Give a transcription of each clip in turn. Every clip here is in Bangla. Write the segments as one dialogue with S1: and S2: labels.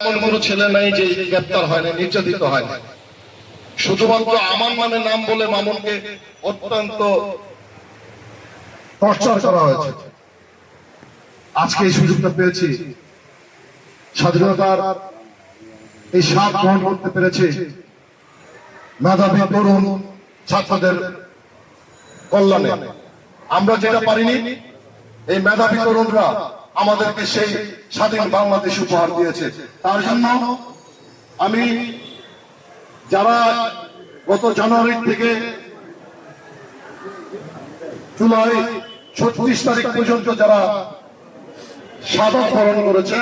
S1: এমন কোনো ছেলে নাই যে গ্রেপ্তার হয় না নির্যাতিত হয় না শুধুমাত্র আমার মানে নাম বলে মামুনকে অত্যন্ত টর্চার করা হয়েছে। আজকে এই সুযোগটা পেয়েছি। স্বাধীনতার এই স্বাদ গ্রহণ করতে পেরেছি। মেধাবী তরুণ ছাত্রদের কল্যাণে। আমরা যেটা পারিনি, এই মেধাবী তরুণরা আমাদেরকে সেই স্বাধীন বাংলাদেশ উপহার দিয়েছে। তার জন্য আমি যারা গত জানুয়ারি থেকে জুলাই ছত্রিশ তারিখ পর্যন্ত যারা সাদা বরণ করেছে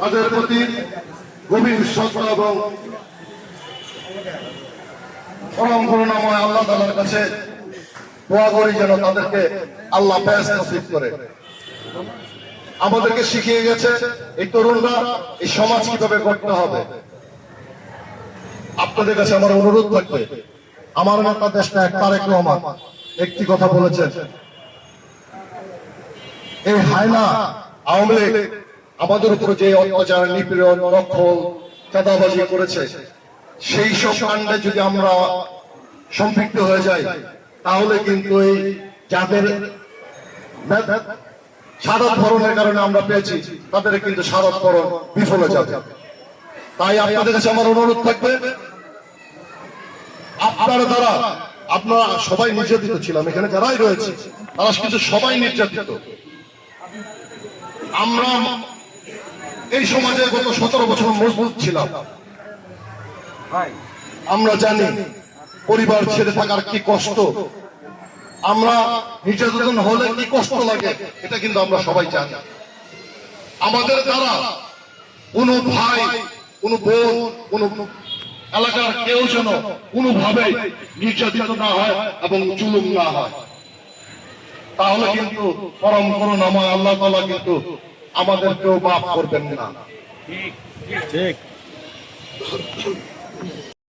S1: তাদের প্রতি গভীর শ্রদ্ধা এবং পরম করুণাময় আল্লাহ তালার কাছে দোয়া করি যেন তাদেরকে আল্লাহ করে। আমাদেরকে শিখিয়ে গেছে, এই তরুণরা, এই সমাজ কীভাবে হবে। আপনাদের কাছে আমার অনুরোধ থাকবে, আমার দেশটা এক তারেক রহমান একটি কথা বলেছেন। এই হায়না, আওয়ামী লীগ, আমাদের উপর যে অত্যাচার, নিপীড়ন দখল চাঁদাবাজি করেছে, সেই সব কাণ্ডে যদি আমরা সম্পৃক্ত হয়ে যাই তাহলে কিন্তু এই যাদের সারদ ধরনের কারণে আমরা পেয়েছি, তাদের কিন্তু সারদ করণ বিফলে যাবে। তাই আপনাদের কাছে আমার অনুরোধ থাকবে, আপনার দ্বারা আপনারা সবাই নির্যাতিত ছিলাম, এখানে যারাই রয়েছে, তারা কিন্তু সবাই নির্যাতিত। আমরা এই সমাজে গত সতেরো বছর মজবুত ছিলাম। আমরা জানি পরিবার ছেড়ে থাকার কি কষ্ট? আমরা নির্যাতন হলে কি কষ্ট লাগে? এটা কিন্তু আমরা সবাই জানি। আমাদের দ্বারা কোনো ভাই, কোনো বোন, কোনো এলাকার কেউ যেন কোনোভাবে নির্যাতিত না হয় এবং জুলুম না হয়। তাহলে কিন্তু পরম করুণাময় আল্লাহ তালা কিন্তু আমাদেরকেও মাফ করবেন না।